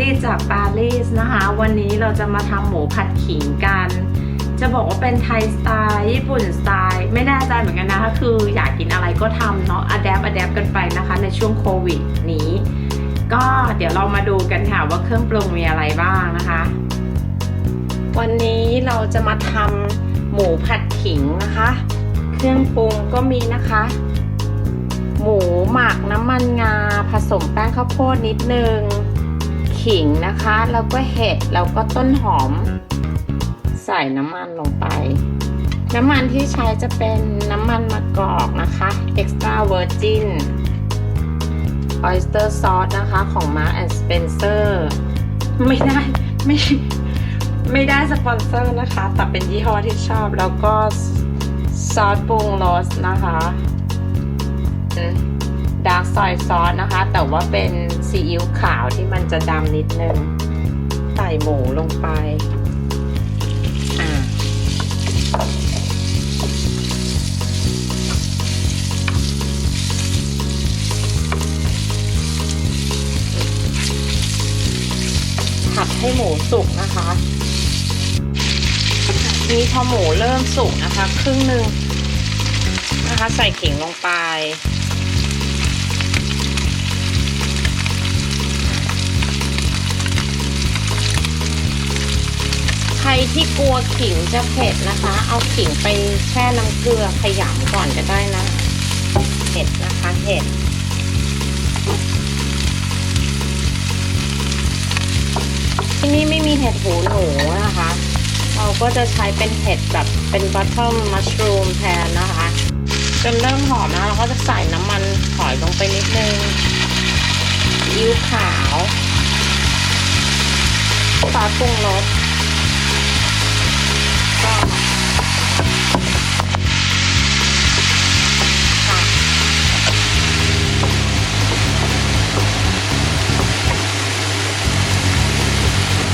ดีจากปารีสนะคะ วันนี้เราจะมาทำหมูผัดขิงกัน จะบอกว่าเป็นไทยสไตล์ญี่ปุ่นสไตล์ไม่แน่ใจเหมือนกันนะคะคืออยากกินอะไรก็ทำเนาะอัดแอปอัดแอปกันไปนะคะ ในช่วงโควิดนี้ ก็เดี๋ยวเรามาดูกันค่ะว่าเครื่องปรุงมีอะไรบ้างนะคะ วันนี้เราจะมาทำหมูผัดขิงนะคะ เครื่องปรุงก็มีนะคะหมูหมักน้ำมันงาผสมแป้งข้าวโพดนิดนึง ขิงนะคะ แล้วก็เห็ด แล้วก็ต้นหอม ใส่น้ำมันลงไป น้ำมันที่ใช้จะเป็นน้ำมันมะกอกนะคะ extra virgin oyster sauce นะคะของ Mark and Spencer ไม่ได้ไม่ไม่ได้สปอนเซอร์นะคะ แต่เป็นยี่ห้อที่ชอบแล้วก็ซอสปรุงรสนะคะ ดาร์กซอยซอสนะคะ แต่ว่าเป็นซีอิ๊วขาวที่มันจะดำนิดนึง ใส่หมูลงไป อ่า ผัดให้หมูสุกนะคะนี่พอหมูเริ่มสุกนะคะ ครึ่งหนึ่งนะคะ ใส่ขิงลงไป ที่กลัวขิงจะเผ็ดนะคะ เอาขิงไปแช่น้ำเกลือขยำก่อนก็ได้นะเห็ดนะคะเห็ดที่นี่ไม่มีเห็ดหูหนูนะคะ เราก็จะใช้เป็นเห็ดแบบเป็นบัตเทิลมัชรูมแทนนะคะจนเริ่มหอมนะเราก็จะใส่น้ำมันหอยลงไปนิดนึงซีอิ๊วขาวซอสปรุงรสก็ค่ะ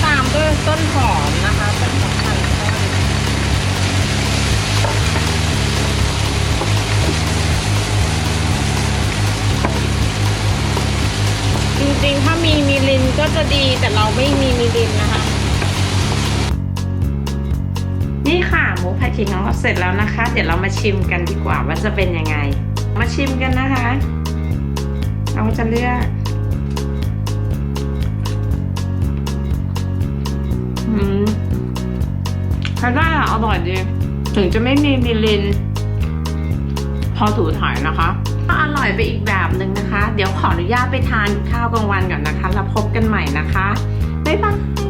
ตามด้วยต้นหอมนะคะต้นหอมหั่นต้นจริงๆ ถ้ามีมิลินก็จะดีแต่เราไม่มีมิลินนะคะ มูผัดขิงของเราเสร็จแล้วนะคะ เดี๋ยวเรามาชิมกันดีกว่าว่าจะเป็นยังไง มาชิมกันนะคะ เราจะเลือกอืมใช้ได้อะอร่อยดี ถึงจะไม่มีมิลิน พอถูถ่ายนะคะก็อร่อยไปอีกแบบหนึ่งนะคะ เดี๋ยวขออนุญาตไปทานข้าวกลางวันก่อนนะคะ แล้วพบกันใหม่นะคะ บ๊ายบาย